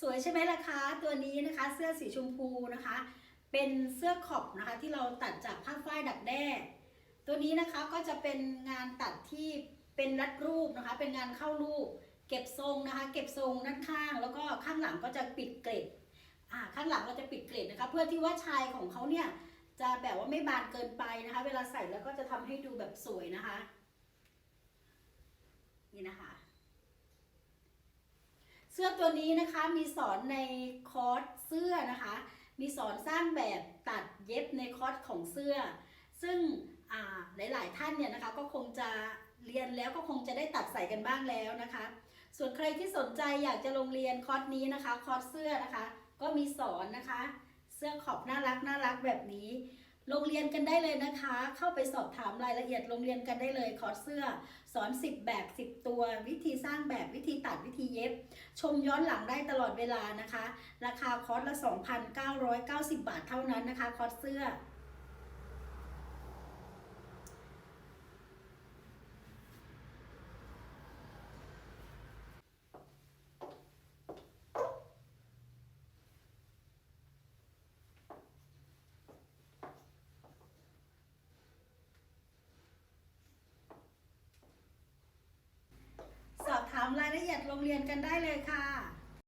สวยใช่ไหมล่ะคะ ตัวนี้นะคะเสื้อสีชมพูนะคะ เป็นเสื้อขอบนะคะที่เราตัดจากผ้าฝ้ายดักแด้ ตัวนี้นะคะก็จะเป็นงานตัดที่เป็นรัดรูปนะคะ เป็นงานเข้ารูป เก็บทรงนะคะ เก็บทรงด้านข้าง แล้วก็ข้างหลังก็จะปิดเกล็ดอ่าข้างหลังเราจะปิดเกล็ดนะคะ เพื่อที่ว่าชายของเขาเนี่ยจะแบบว่าไม่บานเกินไปนะคะ เวลาใส่แล้วก็จะทำให้ดูแบบสวยนะคะ นี่นะคะ เสื้อตัวนี้นะคะมีสอนในคอร์สเสื้อนะคะ มีสอนสร้างแบบตัดเย็บในคอร์สของเสื้อ ซึ่งหลายๆท่านเนี่ยนะคะก็คงจะเรียนแล้วก็คงจะได้ตัดใส่กันบ้างแล้วนะคะ ส่วนใครที่สนใจอยากจะลงเรียนคอร์สนี้นะคะ คอร์สเสื้อนะคะ ก็มีสอนนะคะ เสื้อขอบน่ารักน่ารักแบบนี้ โรงเรียนกันได้เลยนะคะ เข้าไปสอบถามรายละเอียดโรงเรียนกันได้เลยคอร์สเสื้อ สอน 10 แบบ 10 ตัว วิธีสร้างแบบวิธีตัดวิธีเย็บ ชมย้อนหลังได้ตลอดเวลานะคะ ราคาคอร์สละ 2,990 บาทเท่านั้นนะคะคอร์สเสื้อามรายละเอียดโรงเรียนกันได้เลยค่ะ